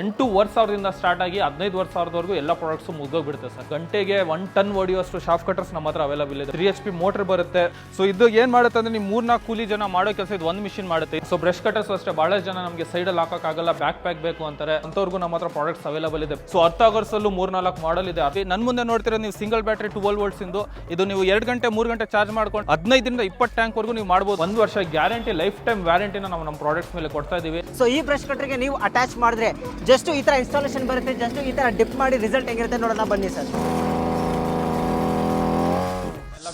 ಎಂಟೂವರೆ ಸಾವಿರದಿಂದ ಸ್ಟಾರ್ಟ್ ಆಗಿ ಹದಿನೈದು ವರ್ಷ ಸಾವಿರದವರೆಗೂ ಎಲ್ಲ ಪ್ರಾಡಕ್ಟ್ಸ್ ಮುಗೋಗ್ಬಿಡುತ್ತೆ ಸರ್. ಗಂಟೆಗೆ ಒನ್ ಟನ್ ಹೊಡೆಯುವಷ್ಟು ಶಾಫ್ ಕಟರ್ಸ್ ನಮ್ಮ ಹತ್ರ ಅವೈಲಬಲ್ ಇದೆ. ತ್ರೀ ಎಚ್ ಪಿ ಮೋಟರ್ ಬರುತ್ತೆ. ಸೊ ಇದು ಏನು ಮಾಡುತ್ತೆ ಅಂದ್ರೆ ನೀವು ಮೂರ್ನಾಲ್ಕು ಕೂಲಿ ಜನ ಮಾಡೋ ಕೆಲಸ ಇದು ಒಂದು ಮಿಷಿನ್ ಮಾಡುತ್ತೆ. ಸೊ ಬ್ರಷ್ ಕಟರ್ಸ್ ಅಷ್ಟೇ ಭಾಳಷ್ಟು ಜನ ನಮಗೆ ಸೈಡಲ್ಲಿ ಹಾಕೋಕ್ಕಾಗಲ್ಲ ಬ್ಯಾಕ್ ಪ್ಯಾಕ್ ಬೇಕು ಅಂತಾರೆ. ಅಂತವ್ರಿಗೂ ನಮ್ಮ ಹತ್ರ ಪ್ರಾಡಕ್ಟ್ಸ್ ಅವೈಲಬಲ್ ಇದೆ. ಸೊ ಅರ್ಥ ಆಗರ್ಸಲ್ಲೂ ಮೂರು ನಾಲ್ಕು ಮಾಡಲ್ ಇದೆ. ಅದೇ ನನ್ನ ಮುಂದೆ ನೋಡ್ತಿರೋ ನೀವು ಸಿಂಗಲ್ ಬ್ಯಾಟ್ರಿ ಟ್ವೆಲ್ ವೋಲ್ಟ್ಸ್ ಇಂದು, ಇದು ನೀವು ಎರಡು ಗಂಟೆ, ಮೂರು ಗಂಟೆ ಚಾರ್ಜ್ ಮಾಡ್ಕೊಂಡು ಹದಿನೈದರಿಂದ ಇಪ್ಪತ್ತು ಟ್ಯಾಂಕ್ ವರೆಗೂ ನೀವು ಮಾಡ್ಬೋದು. ಒಂದು ವರ್ಷ ಗ್ಯಾರಂಟಿ ಲೈಫ್ ಟೈಮ್ ವ್ಯಾರಂಟಿನ ನಾವು ನಮ್ಮ ಪ್ರಾಡಕ್ಟ್ಸ್ ಮೇಲೆ ಕೊಡ್ತಾ ಇದೀವಿ. ಸೊ ಈ ಬ್ರಷ್ ಕಟ್ರಿಗೆ ನೀವು ಅಟ್ಯಾಚ್ ಮಾಡಿದ್ರೆ ಜಸ್ಟ್ ಈ ಥರ ಇನ್ಸ್ಟಾಲೇಷನ್ ಬರುತ್ತೆ ಜಸ್ಟ್ ಈ ಥರ ಡಿಪ್ ಮಾಡಿ ರಿಸಲ್ಟ್ ಹೆಂಗಿರುತ್ತೆ ನೋಡೋಣ ಬನ್ನಿ ಸರ್.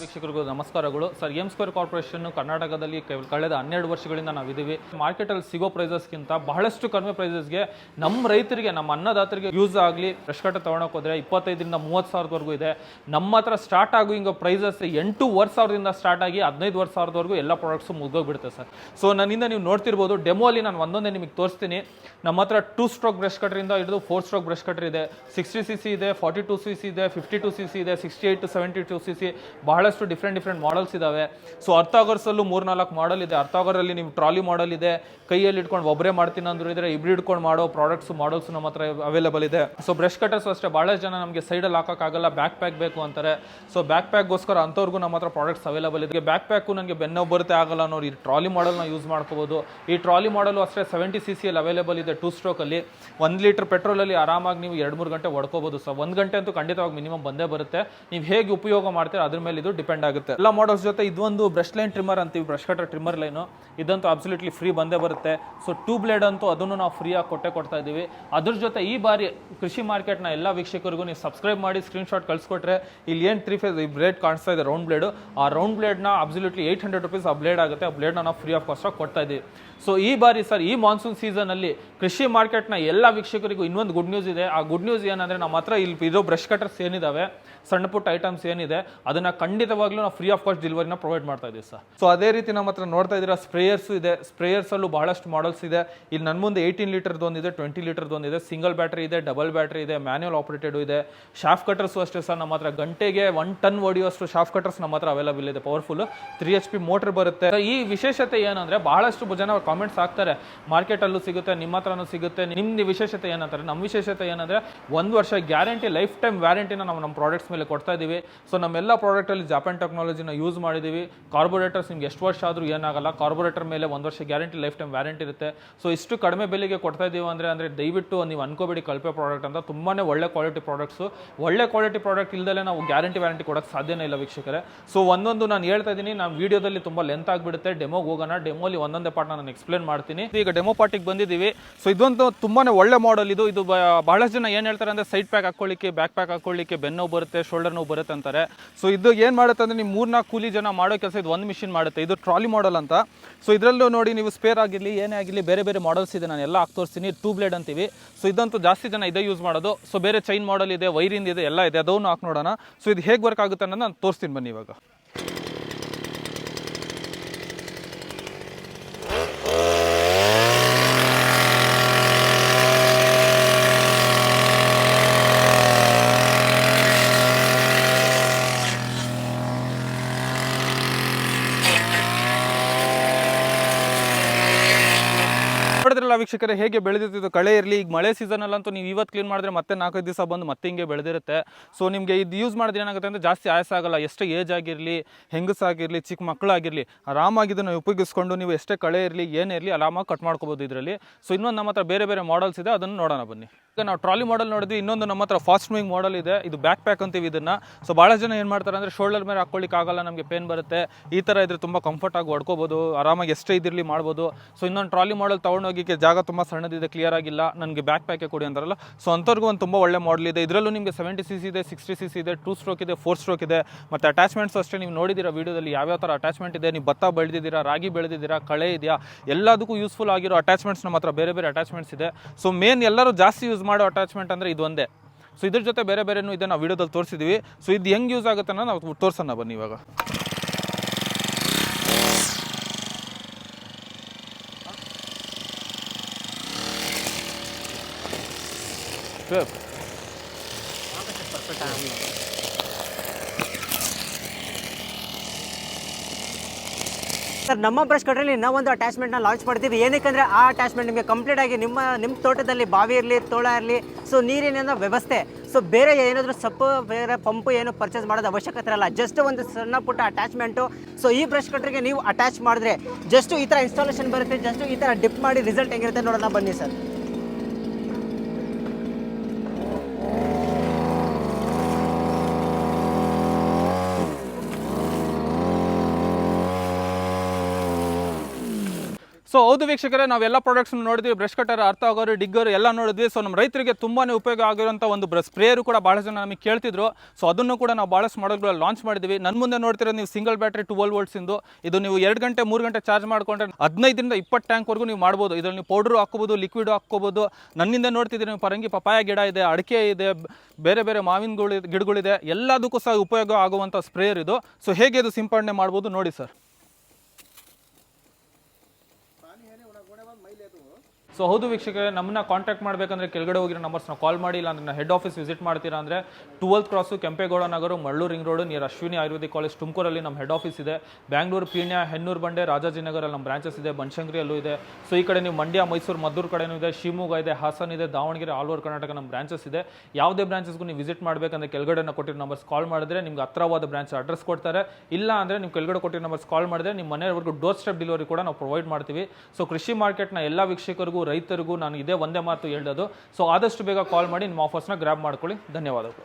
ವೀಕ್ಷಕರಿಗೂ ನಮಸ್ಕಾರಗಳು. ಸರ್ ಎಂ ಸ್ಕ್ವೇರ್ ಕಾರ್ಪೊರೇಷನ್ ಕರ್ನಾಟಕದಲ್ಲಿ ಕಳೆದ ಹನ್ನೆರಡು ವರ್ಷಗಳಿಂದ ನಾವಿದ್ದೀವಿ. ಮಾರ್ಕೆಟಲ್ಲಿ ಸಿಗೋ ಪ್ರೈಸಸ್ಗಿಂತ ಬಹಳಷ್ಟು ಕಡಿಮೆ ಪ್ರೈಸಸ್ಗೆ ನಮ್ಮ ರೈತರಿಗೆ, ನಮ್ಮ ಅನ್ನದಾತರಿಗೆ ಯೂಸ್ ಆಗಲಿ. ಫ್ರೆಶ್ ಕಟ್ಟ ತೊಗೊಳಕ್ಕೆ ಹೋದ್ರೆ ಇಪ್ಪತ್ತೈದರಿಂದ ಮೂವತ್ತು ಸಾವಿರದವರೆಗೂ ಇದೆ. ನಮ್ಮ ಹತ್ರ ಸ್ಟಾರ್ಟ್ ಆಗೋ ಹಿಂಗೆ ಪ್ರೈಸಸ್ ಎಂಟೂವರೆ ಸಾವಿರದಿಂದ ಸ್ಟಾರ್ಟ್ ಆಗಿ ಹದಿನೈದು ವರ್ಷ ಸಾವಿರದವರೆಗೂ ಎಲ್ಲ ಪ್ರಾಡಕ್ಟ್ಸ್ ಮುಗ್ದೋಗ್ಬಿಡುತ್ತೆ ಸರ್. ಸೊ ನನ್ನಿಂದ ನೀವು ನೋಡ್ತಿರ್ಬೋದು ಡೆಮೋಲಿ ನಾನು ಒಂದೊಂದೇ ನಿಮಗೆ ತೋರಿಸ್ತೀನಿ. ನಮ್ಮ ಹತ್ರ ಟೂ ಸ್ಟ್ರೋಕ್ ಬ್ರಷ್ ಕಟ್ರಿಂದ ಹಿಡಿದು ಫೋರ್ ಸ್ಟ್ರೋಕ್ ಬ್ರಷ್ ಕಟ್ರ್ ಇದೆ. ಸಿಕ್ಸ್ಟಿ ಸಿ ಸಿ ಇದೆ ಫಾರ್ಟಿ ಟು ಸಿ ಸಿ ಇದೆ ಫಿಫ್ಟಿ ಟು ಸಿ ಸಿ ಇದೆ sixty eight to seventy two C C ಬಹಳಷ್ಟು ಡಿಫ್ರೆಂಟ್ ಡಿಫ್ರೆಂಟ್ ಮಾಡಲ್ಸ್ ಇದಾವೆ. ಸೊ ಅರ್ಥಾಗರ್ಸಲ್ಲೂ ಮೂರ್ನಾಲ್ಕು ಮಾಡಲ್ ಇದೆ. ಅರ್ಥಾಗರಲ್ಲಿ ನೀವು ಟ್ರಾಲಿ ಮಾಡಲ್ ಇದೆ. ಕೈಯಲ್ಲಿ ಇಟ್ಕೊಂಡು ಒಬ್ಬರೇ ಮಾಡ್ತೀನಿ ಅಂದ್ರೆ ಇದ್ರೆ ಇಬ್ರು ಇಟ್ಕೊಂಡು ಮಾಡೋ ಪ್ರಾಡಕ್ಟ್ಸ್ ಮಾಡಲ್ಸ್ ನಮ್ಮ ಹತ್ರ ಅವೈಲೇಬಲ್ ಇದೆ. ಸೊ ಬ್ರಷ್ ಕಟರ್ಸ್ ಅಷ್ಟೇ, ಬಹಳಷ್ಟು ಜನ ನಮಗೆ ಸೈಡಲ್ಲಿ ಹಾಕೋಕ್ಕಾಗಲ್ಲ ಬ್ಯಾಕ್ ಪ್ಯಾಕ್ ಬೇಕು ಅಂತಾರೆ. ಸೊ ಬ್ಯಾಕ್ ಪ್ಯಾಕ್ಗೋಸ್ಕರ ಅಂಥವ್ರಿಗೂ ನಮ್ಮ ಹತ್ರ ಪ್ರಾಡಕ್ಟ್ಸ್ ಅವೈಲೇಬಲ್ ಇದೆ. ಬ್ಯಾಕ್ ಪ್ಯಾಕು ನನಗೆ ಬೆನ್ನೋ ಬರುತ್ತೆ ಆಗಲ್ಲ ಅನ್ನೋರು ಈ ಟ್ರಾಲಿ ಮಾಡಲ್ನ ಯೂಸ್ ಮಾಡ್ಕೋಬೋದು. ಈ ಟ್ರಾಲಿ ಮಾಡಲು ಅಷ್ಟೇ ಸೆವೆಂಟಿ ಸಿ ಸಿ ಅಲ್ಲಿ ಅವೈಲೇಬಲ್ ಇದೆ ಟೂ ಸ್ಟ್ರೋಕಲ್ಲಿ ಒಂದು ಲೀಟರ್ ಪೆಟ್ರೋಲಲ್ಲಿ ಆರಾಮಾಗಿ ನೀವು ಎರಡು ಮೂರು ಗಂಟೆ ಹೊಡ್ಕೋಬೋದು. ಸೊ ಒಂದು ಗಂಟೆ ಅಂತೂ ಖಂಡಿತವಾಗಿ ಮಿನಿಮಮ್ ಬಂದೇ ಬರುತ್ತೆ. ನೀವು ಹೇಗೆ ಉಪಯೋಗ ಮಾಡ್ತೀರಾ ಅದ್ರ ಮೇಲೆ ಇದು ಡಿಪೆಂಡ್ ಆಗುತ್ತೆ. ಎಲ್ಲ ಮಾಡಲ್ಸ್ ಜೊತೆ ಇದೊಂದು ಬ್ರಷ್ ಲೈನ್ ಟ್ರಿಮ್ಮರ್ ಅಂತೀವಿ ಬ್ರಷ್ ಕಟರ್ ಟ್ರಿಮ್ಮರ್ ಲೈನು ಇದಂತೂ ಅಬ್ಸಲ್ಯೂಟ್ಲಿ ಫ್ರೀ ಬಂದೇ ಬರುತ್ತೆ. ಸೊ ಟೂ ಬ್ಲೇಡ್ ಅಂತೂ ಅದನ್ನು ನಾವು ಫ್ರೀಯಾಗಿ ಕೊಟ್ಟೆ ಕೊಡ್ತಾ ಇದ್ದೀವಿ. ಅದ್ರ ಜೊತೆ ಈ ಬಾರಿ ಕೃಷಿ ಮಾರ್ಕೆಟ್ನ ಎಲ್ಲ ವೀಕ್ಷಕರಿಗೂ ನೀವು ಸಬ್ಸ್ಕ್ರೈಬ್ ಮಾಡಿ ಸ್ಕ್ರೀನ್ ಶಾಟ್ ಕಳಿಸ್ಕೊಟ್ರೆ ಇಲ್ಲಿ ಏನು ತ್ರೀ ಫೇಸ್ ಈ ಬ್ಲೇಡ್ ಕಾಣಿಸ್ತಾ ಇದೆ ರೌಂಡ್ ಬ್ಲೇಡು ಆ ರೌಂಡ್ ಬ್ಲೇಡ್ನ ಅಬ್ಸಲ್ಯೂಟ್ಲಿ ಏಯ್ಟ್ ಹಂಡ್ರೆಡ್ ರುಪೀಸ್ ಆ ಬ್ಲೇಡ್ ಆಗುತ್ತೆ. ಆ ಬ್ಲೇಡ್ನ ನಾವು ಫ್ರೀ ಆಫ್ ಕಾಸ್ಟಾಗಿ ಕೊಡ್ತಾ ಇದ್ದೀವಿ. ಸೊ ಈ ಬಾರಿ ಸರ್ ಈ ಮಾನ್ಸೂನ್ ಸೀಸನಲ್ಲಿ ಕೃಷಿ ಮಾರ್ಕೆಟ್ನ ಎಲ್ಲ ವೀಕ್ಷಕರಿಗೂ ಇನ್ನೊಂದು ಗುಡ್ ನ್ಯೂಸ್ ಇದೆ. ಆ ಗುಡ್ ನ್ಯೂಸ್ ಏನಂದ್ರೆ ನಮ್ಮ ಹತ್ರ ಇಲ್ಲಿ ಇರೋ ಬ್ರಷ್ ಕಟರ್ಸ್ ಏನಿದಾವೆ, ಸಣ್ಣ ಪುಟ್ಟ ಐಟಮ್ಸ್ ಏನಿದೆ, ಅದನ್ನ ಖಂಡಿತವಾಗ್ಲೂ ನಾವು ಫ್ರೀ ಆಫ್ ಕಾಸ್ಟ್ ಡೆಲಿವರಿನ ಪ್ರೊವೈಡ್ ಮಾಡ್ತಾ ಇದ್ದೀವಿ ಸರ್. ಸೊ ಅದೇ ರೀತಿ ನಮ್ಮ ಹತ್ರ ನೋಡ್ತಾ ಇದ್ದೀರಾ ಸ್ಪ್ರೇಯರ್ಸ್ ಇದೆ. ಸ್ಪ್ರೇಯರ್ಸ್ ಅಲ್ಲೂ ಬಹಳಷ್ಟು ಮಾಡಲ್ಸ್ ಇದೆ. ಇಲ್ಲಿ ನನ್ನ ಮುಂದೆ ಏಯ್ಟೀನ್ ಲೀಟರ್ದು ಒಂದಿದೆ ಟ್ವೆಂಟಿ ಇದೆ. ಸಿಂಗಲ್ ಬ್ಯಾಟ್ರಿ ಇದೆ ಡಬಲ್ ಬ್ಯಾಟ್ರಿ ಇದೆ ಮ್ಯಾನ್ಯಲ್ ಆಪರೇಟೆಡ್ ಇದೆ. ಶಾಫ್ ಕಟರ್ಸು ಅಷ್ಟೇ ಸರ್, ನಮ್ಮ ಹತ್ರ ಗಂಟೆಗೆ ಒನ್ ಟನ್ ಹೊಡೆಯುವಷ್ಟು ಶಾಫ್ ಕಟರ್ಸ್ ನಮ್ಮ ಹತ್ರ ಅವೈಲೇಬಲ್ ಇದೆ powerful three H P motor ಬರುತ್ತೆ. ಈ ವಿಶೇಷತೆ ಏನಂದ್ರೆ ಬಹಳಷ್ಟು ಜನ ಕಾಮೆಂಟ್ಸ್ ಹಾಕ್ತಾರೆ. ಮಾರ್ಕೆಟ್ ಅಲ್ಲೂ ಸಿಗುತ್ತೆ, ನಿಮ್ಮ ಹತ್ರನೂ ಸಿಗುತ್ತೆ. ನಿಮ್ದು ವಿಶೇಷತೆ ಏನಂತಾರೆ? ನಮ್ಮ ವಿಶೇಷತೆ ಏನಂದ್ರೆ, ಒಂದು ವರ್ಷ ಗ್ಯಾರಂಟಿ ಲೈಫ್ ಟೈಮ್ ವ್ಯಾರಂಟಿನ ನಾವು ನಮ್ಮ ಪ್ರಾಡಕ್ಟ್ಸ್ ಮೇಲೆ ಕೊಡ್ತಾ ಇದ್ದೀವಿ ಸೊ ನಮ್ಮೆಲ್ಲ ಪ್ರಾಡಕ್ಟ್ ಅಲ್ಲಿ ಜಾಪಾನ್ ಟೆಕ್ನಾಲಜಿನ ಯೂಸ್ ಮಾಡಿದೀವಿ. ಕಾರ್ಬೋರೇಟರ್ಸ್ ನಿಮ್ಗೆ ಎಷ್ಟು ವರ್ಷ ಆದರೂ ಏನಾಗಲ್ಲ. ಕಾರ್ಬೋರೇಟರ್ ಮೇಲೆ ಒಂದು ವರ್ಷ ಗ್ಯಾರಂಟಿ ಲೈಫ್ ಟೈಮ್ ವ್ಯಾರಂಟಿ ಇರುತ್ತೆ. ಸೊ ಇಷ್ಟು ಕಡಿಮೆ ಬೆಲೆಗೆ ಕೊಡ್ತಾ ಇದ್ದೀವಿ ಅಂದರೆ ಅಂದರೆ ದಯವಿಟ್ಟು ನೀವು ಅನ್ಕೋಬೇಡಿ ಕಲ್ಪೆ ಪ್ರಾಡಕ್ಟ್ ಅಂತ. ತುಂಬಾ ಒಳ್ಳೆ ಕ್ವಾಲಿಟಿ ಪ್ರಾಡಕ್ಟ್ಸು ಒಳ್ಳೆ ಕ್ವಾಲಿಟಿ ಪ್ರಾಡಕ್ಟ್ ಇಲ್ದಲೆ ನಾವು ಗ್ಯಾರಂಟಿ ವ್ಯಾರಂಟಿ ಕೊಡೋಕೆ ಸಾಧ್ಯನೇ ಇಲ್ಲ ವೀಕ್ಷಕರೇ. ಸೊ ಒಂದೊಂದು ನಾನು ಹೇಳ್ತಾ ಇದ್ದೀನಿ ನಾನು ವೀಡಿಯೋದಲ್ಲಿ ತುಂಬ ಲೆಂತ್ ಆಗಿಬಿಡುತ್ತೆ. ಡೆಮೋಗೆ ಹೋಗೋಣ. ಡೆಮೋಲಿ ಒಂದೊಂದೇ ಪಾರ್ಟ್ ನಾನು ಎಕ್ಸ್ಪ್ಲೇನ್ ಮಾಡ್ತೀನಿ. ಈಗ ಡೆಮೋ ಪಾರ್ಟಿಗೆ ಬಂದಿದ್ದೀವಿ. ಸೊ ಇದೊಂದು ತುಂಬಾ ಒಳ್ಳೆ ಮಾಡಲ್ ಇದು. ಇದು ಬಹಳಷ್ಟು ಜನ ಏನು ಹೇಳ್ತಾರೆ ಅಂದರೆ ಸೈಡ್ ಪ್ಯಾಕ್ ಹಾಕೊಳ್ಳಿಕ್ಕೆ ಬ್ಯಾಕ್ ಪ್ಯಾಕ್ ಹಾಕೊಳ್ಳಿಕ್ಕೆ ಬೆನ್ನು ಬರುತ್ತೆ ಶೋಲ್ಡರ್ ನೋವು ಬರುತ್ತೆ ಅಂತಾರೆ. ಸೊ ಇದು ಏನು ಮಾಡುತ್ತೆ ಅಂದ್ರೆ ನೀವು ಮೂರ್ನಾಲ್ಕು ಕೂಲಿ ಜನ ಮಾಡೋ ಕೆಲಸ ಇದು ಒಂದು ಮಿಷಿನ್ ಮಾಡುತ್ತೆ. ಇದು ಟ್ರಾಲಿ ಮಾಡಲ್ ಅಂತ. ಸೊ ಇದರಲ್ಲೂ ನೋಡಿ ನೀವು ಸ್ಪೇರ್ ಆಗಿರಲಿ, ಏನೇ ಆಗಿರಲಿ, ಬೇರೆ ಬೇರೆ ಮಾಡಲ್ಸ್ ಇದೆ, ನಾನು ಎಲ್ಲ ಹಾಕಿ ತೋರಿಸ್ತೀನಿ. ಟೂ ಬ್ಲೇಡ್ ಅಂತೀವಿ. ಸೊ ಇದಂತೂ ಜಾಸ್ತಿ ಜನ ಇದೇ ಯೂಸ್ ಮಾಡೋದು. ಸೊ ಬೇರೆ ಚೈನ್ ಮಾಡಲ್ ಇದೆ ವೈರಿಂದ ಇದೆ, ಎಲ್ಲ ಇದೆ. ಅದನ್ನು ಹಾಕಿ ನೋಡೋಣ. ಸೊ ಇದು ಹೇಗೆ ವರ್ಕ್ ಆಗುತ್ತೆ ಅನ್ನೋದು ನಾನು ತೋರಿಸ್ತೀನಿ ಬನ್ನಿ ಇವಾಗ. ನೋಡಿದ್ರಲ್ಲ ವೀಕ್ಷಕರೇ, ಹೇಗೆ ಬೆಳೆದಿದ್ದು ಕಳೆ ಇರಲಿ, ಈಗ ಮಳೆ ಸೀಸನ್ ಅಲ್ಲಂತೂ ನೀವು ಇವತ್ತು ಕ್ಲೀನ್ ಮಾಡಿದ್ರೆ ಮತ್ತೆ ನಾಲ್ಕೈದು ದಿವಸ ಬಂದು ಮತ್ತೆ ಹಿಂಗೆ ಬೆಳೆದಿರುತ್ತೆ. ಸೊ ನಿಮಗೆ ಇದು ಯೂಸ್ ಮಾಡಿದ್ರೆ ಏನಾಗುತ್ತೆ ಅಂದರೆ ಜಾಸ್ತಿ ಆಯಾಸ ಆಗಲ್ಲ. ಎಷ್ಟೇ ಏಜ್ ಆಗಿರಲಿ ಹೆಂಗಸಾಗಿರಲಿ ಚಿಕ್ಕ ಮಕ್ಕಳಾಗಿರಲಿ ಆರಾಮಾಗಿ ಇದನ್ನು ಉಪಯೋಗಿಸ್ಕೊಂಡು ನೀವು ಎಷ್ಟೇ ಕಳೆ ಇರಲಿ, ಏನೇ ಇರಲಿ, ಆರಾಮಾಗಿ ಕಟ್ ಮಾಡ್ಕೋಬೋದು ಇದರಲ್ಲಿ. ಸೊ ಇನ್ನೊಂದು ನಮ್ಮ ಹತ್ರ ಬೇರೆ ಬೇರೆ ಮಾಡಲ್ಸ್ ಇದೆ, ಅದನ್ನು ನೋಡೋಣ ಬನ್ನಿ. ಈಗ ನಾವು ಟ್ರಾಲಿ ಮಾಡಲ್ ನೋಡಿದ್ವಿ, ಇನ್ನೊಂದು ನಮ್ಮ ಹತ್ರ ಫಾಸ್ಟ್ ಮೂವಿಂಗ್ ಮಾಡಲ್ ಇದೆ. ಇದು ಬ್ಯಾಕ್ ಪ್ಯಾಕ್ ಅಂತೀವಿ ಇದನ್ನು. ಸೊ ಭಾಳ ಜನ ಏನು ಮಾಡ್ತಾರೆ ಅಂದರೆ ಶೋಲ್ಡರ್ ಮೇಲೆ ಹಾಕೊಳ್ಳಿಕ್ಕೆ ಆಗಲ್ಲ, ನಮಗೆ ಪೇನ್ ಬರುತ್ತೆ. ಈ ಥರ ಇದ್ರೆ ತುಂಬ ಕಂಫರ್ಟಾಗಿ ಹೊಡ್ಕೋಬೋದು ಆರಾಮಾಗಿ ಎಷ್ಟೇ ಇದಿರಲಿ ಮಾಡ್ಬೋದು. ಸೊ ಇನ್ನೊಂದು ಟ್ರಾಲಿ ಮಾಡಲ್ ತೊಗೊಂಡೋಗಿಕ್ಕೆ ಜಾಗ ತುಂಬ ಸಣ್ಣದಿದೆ ಕ್ಲಿಯರ್ ಆಗಿಲ್ಲ, ನನಗೆ ಬ್ಯಾಕ್ ಪ್ಯಾಕೆ ಕೊಡಿ ಅಂತಾರಲ್ಲ. ಸೊ ಅಂಥವ್ರಿಗೂ ಒಂದು ತುಂಬ ಒಳ್ಳೆ ಮಾಡಲ್ ಇದೆ. ಇದರಲ್ಲೂ ನಿಮಗೆ ಸೆವೆಂಟಿ ಸಿ ಸಿ ಇದೆ ಸಿಕ್ಸ್ಟಿ ಸಿ ಸಿ ಇದೆ ಟೂ ಸ್ಟ್ರೋಕ್ ಇದೆ ಫೋರ್ ಸ್ಟ್ರೋಕ್ ಇದೆ. ಮತ್ತು ಅಟ್ಯಾಚ್ಮೆಂಟ್ಸ್ ಅಷ್ಟೇ, ನೀವು ನೋಡಿದ್ದೀರಾ ವೀಡಿಯೋದಲ್ಲಿ ಯಾವ್ಯಾವ ಥರ ಅಟ್ಯಾಚ್ಮೆಂಟ್ ಇದೆ? ನೀವು ಭತ್ತ ಬೆಳೆದಿದ್ದೀರಾ, ರಾಗಿ ಬೆಳೆದಿದ್ದೀರಾ, ಕಳೆ ಇದೆಯಾ? ಎಲ್ಲದಕ್ಕೂ ಯೂಸ್ಫುಲ್ ಆಗಿರೋ ಅಟ್ಯಾಚ್ಮೆಂಟ್ಸ್ ನಮ್ಮ ಬೇರೆ ಬೇರೆ ಅಟ್ಯಾಚ್ಮೆಂಟ್ಸ್ ಇದೆ. ಸೊ ಮೇನ್ ಎಲ್ಲರೂ ಜಾಸ್ತಿ ಯೂಸ್ ಮಾಡೋ ಅಟ್ಯಾಚ್ಮೆಂಟ್ ಅಂದರೆ ಇದೊಂದೇ ಸೊ ಇದ್ರ ಜೊತೆ ಬೇರೆ ಬೇರೆನೂ ಇದೆ, ನಾವು ವಿಡಿಯೋದಲ್ಲಿ ತೋರಿಸಿದ್ದೀವಿ ಸೊ ಇದು ಹೆಂಗೆ ಯೂಸ್ ಆಗುತ್ತೆ ನಾವು ತೋರ್ಸೋಣ ಬನ್ನಿ ಇವಾಗ. ಸರ್ ನಮ್ಮ ಬ್ರಷ್ ಕಟ್ರಲ್ಲಿ ಒಂದು ಅಟ್ಯಾಚ್ಮೆಂಟ್ನ ಲಾಂಚ್ ಮಾಡ್ತೀವಿ. ಏನಕ್ಕೆ ಆ ಅಟ್ಯಾಚ್ಮೆಂಟ್ ನಿಮಗೆ ಕಂಪ್ಲೀಟ್ ಆಗಿ ನಿಮ್ಮ ನಿಮ್ಮ ತೋಟದಲ್ಲಿ ಬಾವಿ ಇರಲಿ, ತೋಳ ಇರಲಿ ಸೊ ನೀರಿನ ವ್ಯವಸ್ಥೆ. ಸೊ ಬೇರೆ ಏನಾದರೂ ಸಪ್ಪು, ಬೇರೆ ಪಂಪು ಏನು ಪರ್ಚೇಸ್ ಮಾಡೋದು ಅವಶ್ಯಕತೆ ಇರಲ್ಲ. ಜಸ್ಟ್ ಒಂದು ಸಣ್ಣ ಪುಟ್ಟ ಅಟ್ಯಾಚ್ಮೆಂಟು ಸೊ ಈ ಬ್ರಷ್ ಕಟ್ರಿಗೆ ನೀವು ಅಟ್ಯಾಚ್ ಮಾಡಿದ್ರೆ ಜಸ್ಟ್ ಈ ಥರ ಇನ್ಸ್ಟಾಲೇಷನ್ ಬರುತ್ತೆ ಜಸ್ಟ್ ಈ ಥರ ಡಿಪ್ ಮಾಡಿ ರಿಸಲ್ಟ್ ಹೆಂಗಿರುತ್ತೆ ನೋಡೋಣ ಬನ್ನಿ ಸರ್ ಸೊ ಹೌದು ವೀಕ್ಷಕರೇ, ನಾವೆಲ್ಲ ಪ್ರಾಡಕ್ಟ್ಸ್ ನೋಡಿದ್ವಿ ಬ್ರಷ್ ಕಟ್ಟರ್ ಅರ್ಥ ಆಗೋರು ಡಿಗ್ಗರ್ ಎಲ್ಲ ನೋಡಿದ್ವಿ. ಸೊ ನಮ್ಮ ರೈತರಿಗೆ ತುಂಬಾ ಉಪಯೋಗ ಆಗಿರುವಂಥ ಒಂದು ಬ್ರ ಸ್ಪ್ರೇಯರು ಕೂಡ ಭಾಳ ಜನ ನಮಗೆ ಕೇಳ್ತಿದ್ರು. ಸೊ ಅದನ್ನು ಕೂಡ ನಾವು ಭಾಳಷ್ಟು ಮಾಡಲ್ಗಳು ಲಾಂಚ್ ಮಾಡಿದ್ವಿ. ನನ್ನ ಮುಂದೆ ನೋಡ್ತಿರೋ ನೀವು ಸಿಂಗಲ್ ಬ್ಯಾಟ್ರಿ ಟ್ವೆಲ್ ವೋಲ್ಟ್ಸ್ ಇಂದು. ಇದು ನೀವು ಎರಡು ಗಂಟೆ, ಮೂರು ಗಂಟೆ ಚಾರ್ಜ್ ಮಾಡ್ಕೊಂಡ್ರೆ ಹದಿನೈದರಿಂದ ಇಪ್ಪತ್ತು ಟ್ಯಾಂಕ್ವರೆಗೂ ನೀವು ಮಾಡ್ಬೋದು. ಇದರಲ್ಲಿ ನೀವು ಪೌಡ್ರು ಹಾಕ್ಕೋಬೋದು ಲಿಕ್ವಿಡ್ ಹಾಕ್ಕೋಬೋದು. ನನ್ನಿಂದ ನೋಡ್ತಿದ್ದೀರಿ ನೀವು ಪರಂಗಿ ಪಪಾಯ ಗಿಡ ಇದೆ, ಅಡಿಕೆ ಇದೆ, ಬೇರೆ ಬೇರೆ ಮಾವಿನ ಗಿಡಗಳಿದೆ. ಎಲ್ಲದಕ್ಕೂ ಸಹ ಉಪಯೋಗ ಆಗುವಂಥ ಸ್ಪ್ರೇಯರ್ ಇದು ಸೊ ಹೇಗೆ ಇದು ಸಿಂಪಡಣೆ ಮಾಡ್ಬೋದು ನೋಡಿ ಸರ್. ಸೊ ಹೌದು ವೀಕ್ಷಕರೇ, ನಮ್ಮನ್ನ ಕಾಂಟ್ಯಾಕ್ಟ್ ಮಾಡಬೇಕಂದ್ರೆ ಕೆಳಗಡೆ ಹೋಗಿರೋ ನಂಬರ್ಸ್ನ ಕಾಲ್ ಮಾಡಿ ಇಲ್ಲ ಅಂದ್ರೆ ಹೆಡ್ ಆಫೀಸ್ ವಿಸಿಟ್ ಮಾಡ್ತೀರಾ ಅಂದರೆ twelfth cross Kempegowda Nagar, Mallur ring road near Ashwini Ayurvedic college ತುಮಕೂರಲ್ಲಿ ನಮ್ಮ ಹೆಡ್ ಆಫೀಸ್ ಇದೆ. ಬ್ಯಾಂಗ್ಳೂರು, ಪೀಣ್ಯ ಹೆನ್ನೂರು ಬಂಡೆ, ರಾಜಾಜಿನಗರಲ್ಲಿ ನಮ್ಮ ಬ್ರಾಂಚಸ್ ಇದೆ ಬನಶಂಕರಿಯಲ್ಲೂ ಇದೆ. ಸೊ ಈ ಕಡೆ ನೀವು ಮಂಡ್ಯ, ಮೈಸೂರು, ಮದ್ದೂರು ಕಡೆನೂ ಇದೆ, ಶಿವಮೊಗ್ಗ ಇದೆ, ಹಾಸನ ಇದೆ, ದಾವಣಗೆರೆ ಆಲ್ ಓವರ್ ಕರ್ನಾಟಕ ನಮ್ಮ ಬ್ರಾಂಚಸ್ ಇದೆ. ಯಾವುದೇ ಬ್ರಾಂಚಸ್ಗೂ ನೀವು ವಿಸಿಟ್ ಮಾಡಬೇಕಂದ್ರೆ ಕೆಳಗಡೆ ಕೊಟ್ಟಿರೋ ನಂಬರ್ಸ್ ಕಾಲ್ ಮಾಡಿದ್ರೆ ನಿಮ್ಗೆ ಹತ್ರವಾದ ಬ್ರಾಂಚ್ ಅಡ್ರೆಸ್ ಕೊಡ್ತಾರೆ. ಇಲ್ಲ ಅಂದರೆ ನೀವು ಕೆಳಗಡೆ ಕೊಟ್ಟಿರೋ ನಂಬರ್ಸ್ ಕಾಲ್ ಮಾಡಿದ್ರೆ ನಿಮ್ಮ ಮನೆಯವರೆಗೂ ಡೋರ್ ಸ್ಟೆಪ್ ಡೆಲಿವರಿ ಕೂಡ ನಾವು ಪ್ರೊವೈಡ್ ಮಾಡ್ತೀವಿ. ಸೊ ಕೃಷಿ ಮಾರ್ಕೆಟ್ನ ಎಲ್ಲ ವೀಕ್ಷಕರಿಗೂ, ರೈತರಿಗೂ ನಾನು ಇದೇ ಒಂದೇ ಮಾತು ಹೇಳೋದು ಸೊ ಆದಷ್ಟು ಬೇಗ ಕಾಲ್ ಮಾಡಿ, ನಿಮ್ಮ ಆಫರ್ಸ್ನ ಗ್ರ್ಯಾಬ್ ಮಾಡ್ಕೊಳ್ಳಿ. ಧನ್ಯವಾದಗಳು.